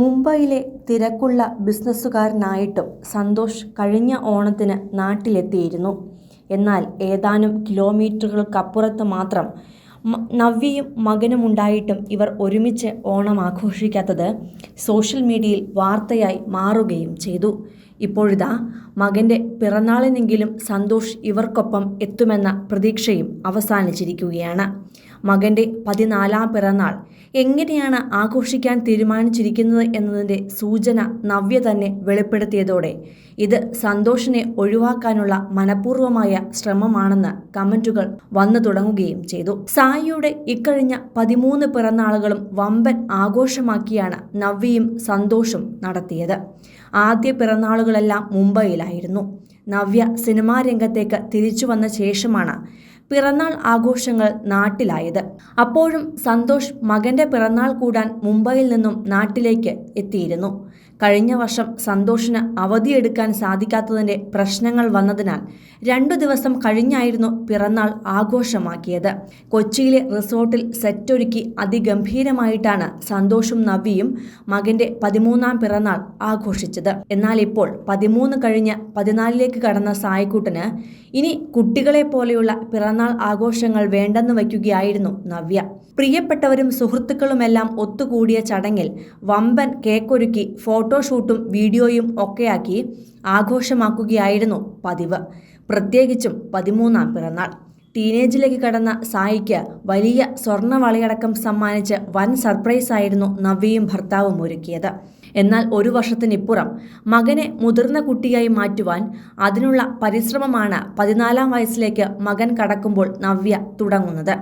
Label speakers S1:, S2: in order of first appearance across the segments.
S1: മുംബൈയിലെ തിരക്കുള്ള ബിസിനസ്സുകാരനായിട്ടും സന്തോഷ് കഴിഞ്ഞ ഓണത്തിന് നാട്ടിലെത്തിയിരുന്നു. എന്നാൽ ഏതാനും കിലോമീറ്ററുകൾക്കപ്പുറത്ത് മാത്രം നവ്യയും മകനുമുണ്ടായിട്ടും ഇവർ ഒരുമിച്ച് ഓണം ആഘോഷിക്കാത്തത് സോഷ്യൽ മീഡിയയിൽ വാർത്തയായി മാറുകയും ചെയ്തു. ഇപ്പോഴിതാ മകന്റെ പിറന്നാളിനെങ്കിലും സന്തോഷ് ഇവർക്കൊപ്പം എത്തുമെന്ന പ്രതീക്ഷയും അവസാനിച്ചിരിക്കുകയാണ്. മകന്റെ പതിനാലാം പിറന്നാൾ. എങ്ങനെയാണ് ആഘോഷിക്കാൻ തീരുമാനിച്ചിരിക്കുന്നത് എന്നതിന്റെ സൂചന നവ്യ തന്നെ വെളിപ്പെടുത്തിയതോടെ. ഇത് സന്തോഷിനെ ഒഴിവാക്കാനുള്ള മനഃപൂർവമായ ശ്രമമാണെന്ന് കമന്റുകൾ വന്നു തുടങ്ങുകയും ചെയ്തു. സായിയുടെ ഇക്കഴിഞ്ഞ പതിമൂന്ന് പിറന്നാളുകളും വമ്പൻ ആഘോഷമാക്കിയാണ് നവ്യയും സന്തോഷും നടത്തിയത്. ആദ്യ പിറന്നാളുകളെല്ലാം മുംബൈയിലായിരുന്നു. നവ്യ സിനിമാ രംഗത്തേക്ക് തിരിച്ചു വന്ന ശേഷമാണ് പിറന്നാൾ ആഘോഷങ്ങൾ നാട്ടിലായത്. അപ്പോഴും സന്തോഷ് മകന്റെ പിറന്നാൾ കൂടാൻ മുംബൈയിൽ നിന്നും നാട്ടിലേക്ക് എത്തിയിരുന്നു. കഴിഞ്ഞ വർഷം സന്തോഷിന് അവധിയെടുക്കാൻ സാധിക്കാത്തതിന്റെ പ്രശ്നങ്ങൾ വന്നതിനാൽ രണ്ടു ദിവസം കഴിഞ്ഞായിരുന്നു പിറന്നാൾ ആഘോഷമാക്കിയത്. കൊച്ചിയിലെ റിസോർട്ടിൽ സെറ്റൊരുക്കി അതിഗംഭീരമായിട്ടാണ് സന്തോഷും നവ്യയും മകന്റെ പതിമൂന്നാം പിറന്നാൾ ആഘോഷിച്ചത്. എന്നാൽ ഇപ്പോൾ പതിമൂന്ന് കഴിഞ്ഞ് പതിനാലിലേക്ക് കടന്ന സായിക്കുട്ടന് ഇനി കുട്ടികളെ പോലെയുള്ള പിറന്നാൾ ആഘോഷങ്ങൾ വേണ്ടെന്ന് വയ്ക്കുകയായിരുന്നു നവ്യ. പ്രിയപ്പെട്ടവരും സുഹൃത്തുക്കളുമെല്ലാം ഒത്തുകൂടിയ ചടങ്ങിൽ വമ്പൻ കേക്കൊരുക്കി ഫോട്ടോഷൂട്ടും വീഡിയോയും ഒക്കെയാക്കി ആഘോഷമാക്കുകയായിരുന്നു പതിവ്. പ്രത്യേകിച്ചും പതിമൂന്നാം പിറന്നാൾ. ടീനേജിലേക്ക് കടന്ന സായിക്ക് വലിയ സ്വർണവളയടക്കം സമ്മാനിച്ച് വൻ സർപ്രൈസായിരുന്നു നവ്യയും ഭർത്താവും ഒരുക്കിയത്. എന്നാൽ ഒരു വർഷത്തിനിപ്പുറം മകനെ മുതിർന്ന കുട്ടിയായി മാറ്റുവാൻ അതിനുള്ള പരിശ്രമമാണ് പതിനാലാം വയസ്സിലേക്ക് മകൻ കടക്കുമ്പോൾ നവ്യ തുടങ്ങുന്നത്.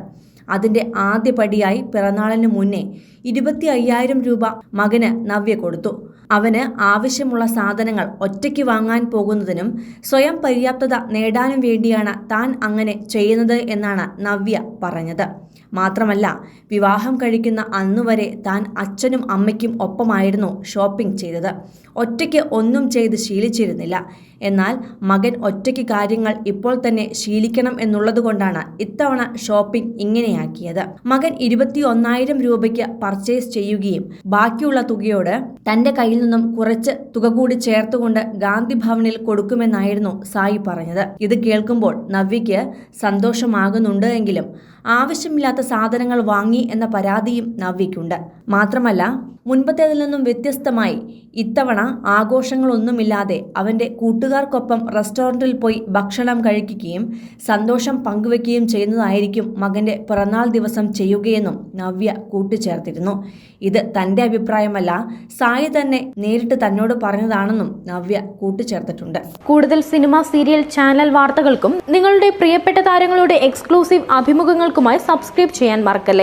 S1: അതിന്റെ ആദ്യ പടിയായി പിറന്നാളിന് മുന്നേ ഇരുപത്തി അയ്യായിരം രൂപ മകന് നവ്യ കൊടുത്തു. അവന് ആവശ്യമുള്ള സാധനങ്ങൾ ഒറ്റയ്ക്ക് വാങ്ങാൻ പോകുന്നതിനും സ്വയം പര്യാപ്തത നേടാനും വേണ്ടിയാണ് താൻ അങ്ങനെ ചെയ്യുന്നത് എന്നാണ് നവ്യ പറഞ്ഞത്. മാത്രമല്ല വിവാഹം കഴിക്കുന്ന അന്നുവരെ താൻ അച്ഛനും അമ്മയ്ക്കും ഒപ്പമായിരുന്നു ഷോപ്പിംഗ് ചെയ്തത്. ഒറ്റയ്ക്ക് ഒന്നും ചെയ്ത് ശീലിച്ചിരുന്നില്ല. എന്നാൽ മകൻ ഒറ്റയ്ക്ക് കാര്യങ്ങൾ ഇപ്പോൾ തന്നെ ശീലിക്കണം എന്നുള്ളതുകൊണ്ടാണ് ഇത്തവണ ഷോപ്പിംഗ് ഇങ്ങനെയാക്കിയത്. മകൻ ഇരുപത്തി ഒന്നായിരം രൂപയ്ക്ക് പർച്ചേസ് ചെയ്യുകയും ബാക്കിയുള്ള തുകയോട് തന്റെ കയ്യിൽ നിന്നും കുറച്ച് തുക കൂടി ചേർത്തുകൊണ്ട് ഗാന്ധി ഭവനിൽ കൊടുക്കുമെന്നായിരുന്നു സായി പറഞ്ഞത്. ഇത് കേൾക്കുമ്പോൾ നവ്യയ്ക്ക് സന്തോഷമാകുന്നുണ്ട് എങ്കിലും ആവശ്യമില്ലാത്ത സാധനങ്ങൾ വാങ്ങി എന്ന പരാതിയും നവ്യയ്ക്കുണ്ട്. മാത്രമല്ല മുൻപത്തേതിൽ നിന്നും വ്യത്യസ്തമായി ഇത്തവണ ആഘോഷങ്ങളൊന്നുമില്ലാതെ അവന്റെ കൂട്ടുകാർക്കൊപ്പം റെസ്റ്റോറന്റിൽ പോയി ഭക്ഷണം കഴിക്കുകയും സന്തോഷം പങ്കുവെക്കുകയും ചെയ്യുന്നതായിരിക്കും മകന്റെ പിറന്നാൾ ദിവസം ചെയ്യുകയെന്നും നവ്യ കൂട്ടിച്ചേർത്തിരുന്നു. ഇത് തന്റെ അഭിപ്രായമല്ല സായി തന്നെ നേരിട്ട് തന്നോട് പറഞ്ഞതാണെന്നും നവ്യ കൂട്ടിച്ചേർത്തിട്ടുണ്ട്.
S2: കൂടുതൽ സിനിമ സീരിയൽ ചാനൽ വാർത്തകൾക്കും നിങ്ങളുടെ പ്രിയപ്പെട്ട താരങ്ങളുടെ എക്സ്ക്ലൂസീവ് അഭിമുഖങ്ങൾക്കുമായി സബ്സ്ക്രൈബ് ചെയ്യാൻ മറക്കല്ലേ